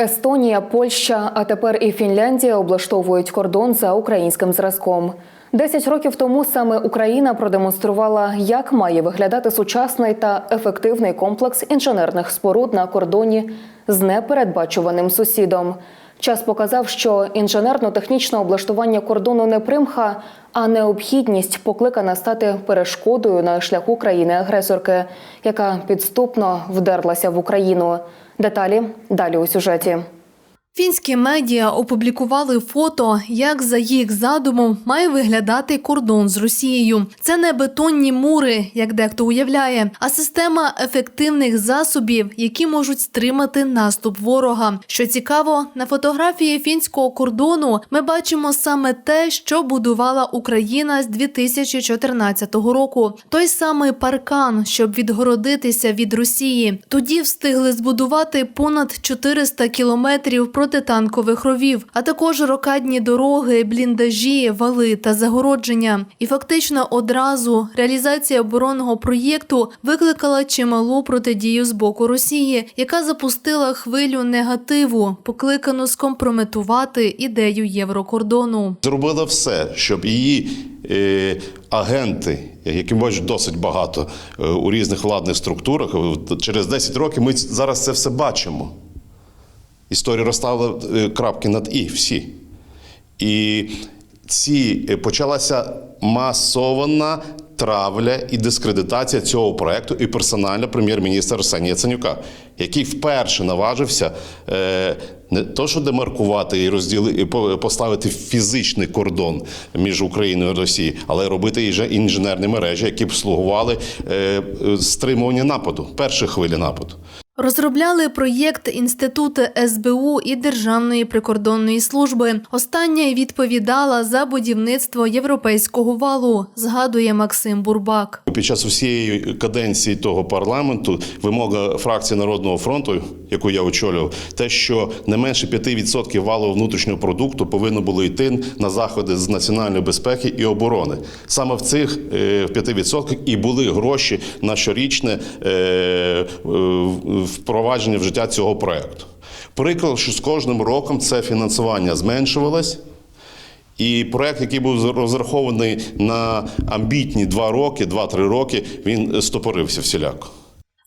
Естонія, Польща, а тепер і Фінляндія облаштовують кордон за українським зразком. Десять років тому саме Україна продемонструвала, як має виглядати сучасний та ефективний комплекс інженерних споруд на кордоні з непередбачуваним сусідом. Час показав, що інженерно-технічне облаштування кордону не примха, а необхідність покликана стати перешкодою на шляху країни-агресорки, яка підступно вдерлася в Україну. Деталі далі у сюжеті. Фінські медіа опублікували фото, як за їх задумом має виглядати кордон з Росією. Це не бетонні мури, як дехто уявляє, а система ефективних засобів, які можуть стримати наступ ворога. Що цікаво, на фотографії фінського кордону ми бачимо саме те, що будувала Україна з 2014 року. Той самий паркан, щоб відгородитися від Росії. Тоді встигли збудувати понад 400 кілометрів протитанкових ровів, а також рокадні дороги, бліндажі, вали та загородження. І фактично одразу реалізація оборонного проєкту викликала чималу протидію з боку Росії, яка запустила хвилю негативу, покликану скомпрометувати ідею єврокордону. Зробила все, щоб її е, агенти, яких бачу досить багато е, у різних владних структурах, через 10 років ми зараз це все бачимо. Історія розставила е, крапки над і всі. І ці е, почалася масована травля і дискредитація цього проекту і персонально прем'єр-міністра Арсенія Яценюка, який вперше наважився е, не то, що демаркувати і розділи і по- поставити фізичний кордон між Україною і Росією, але робити і же інженерні мережі, які б слугували е, стримуванню нападу, першої хвилі нападу. Розробляли проєкт інститути СБУ і Державної прикордонної служби. Остання й відповідала за будівництво європейського валу, згадує Максим Бурбак. Під час усієї каденції того парламенту вимога фракції Народного фронту, яку я очолював, те, що не менше 5% валового внутрішнього продукту повинно було йти на заходи з національної безпеки і оборони. Саме в цих е, 5% і були гроші на щорічне е, е, впровадження в життя цього проекту. Приклад, що з кожним роком це фінансування зменшувалось. І проект, який був розрахований на амбітні два роки, два-три роки, він стопорився всіляко.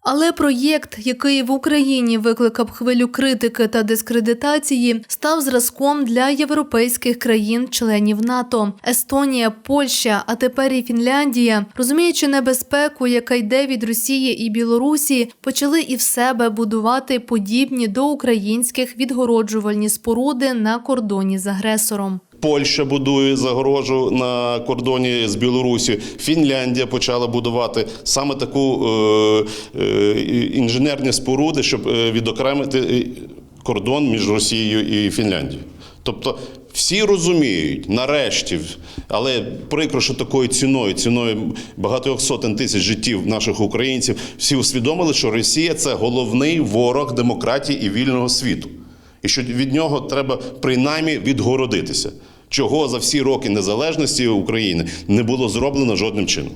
Але проєкт, який в Україні викликав хвилю критики та дискредитації, став зразком для європейських країн-членів НАТО. Естонія, Польща, а тепер і Фінляндія, розуміючи небезпеку, яка йде від Росії і Білорусі, почали і в себе будувати подібні до українських відгороджувальні споруди на кордоні з агресором. Польща будує загорожу на кордоні з Білорусі. Фінляндія почала будувати саме таку е, е, інженерні споруди, щоб е, відокремити кордон між Росією і Фінляндією. Тобто всі розуміють, нарешті, але прикро, що такою ціною, ціною багатьох сотень тисяч життів наших українців, всі усвідомили, що Росія це головний ворог демократії і вільного світу. І що від нього треба принаймні відгородитися, чого за всі роки незалежності України не було зроблено жодним чином.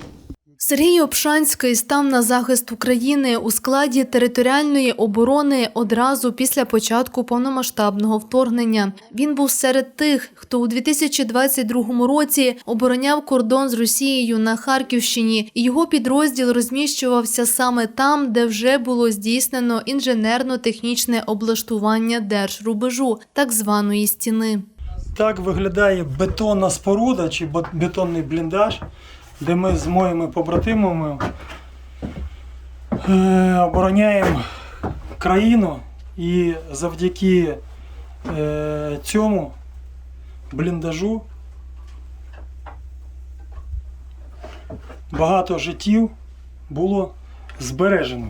Сергій Обшанський став на захист України у складі територіальної оборони одразу після початку повномасштабного вторгнення. Він був серед тих, хто у 2022 році обороняв кордон з Росією на Харківщині, і його підрозділ розміщувався саме там, де вже було здійснено інженерно-технічне облаштування держрубежу, так званої стіни. Так виглядає бетонна споруда чи бетонний бліндаж, де ми з моїми побратимами е, обороняємо країну і завдяки е, цьому бліндажу багато життів було збережено.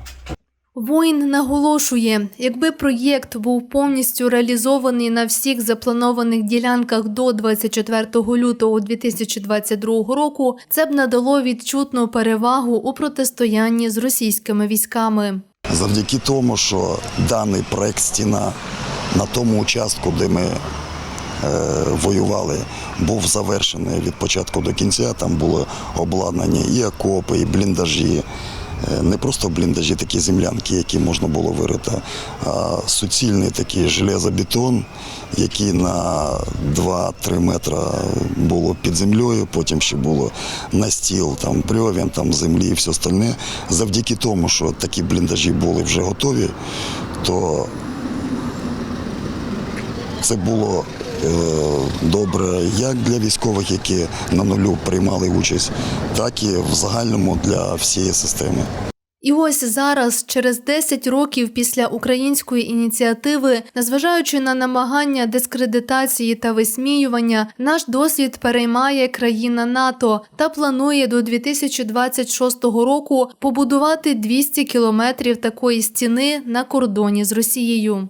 Воїн наголошує, якби проєкт був повністю реалізований на всіх запланованих ділянках до 24 лютого 2022 року, це б надало відчутну перевагу у протистоянні з російськими військами. Завдяки тому, що даний проект стіна на тому участку, де ми е, воювали, був завершений від початку до кінця. Там були обладнані і окопи, і бліндажі, не просто бліндажі, такі землянки, які можна було вирити, а суцільний такий железобетон, який на 2-3 метри було під землею, потім ще було настіл, там брьовен, там землі і все остальне. Завдяки тому, що такі бліндажі були вже готові, то це було е, добре як для військових, які на нулю приймали участь, так і в загальному для всієї системи. І ось зараз, через 10 років після української ініціативи, незважаючи на намагання дискредитації та висміювання, наш досвід переймає країна НАТО та планує до 2026 року побудувати 200 кілометрів такої стіни на кордоні з Росією.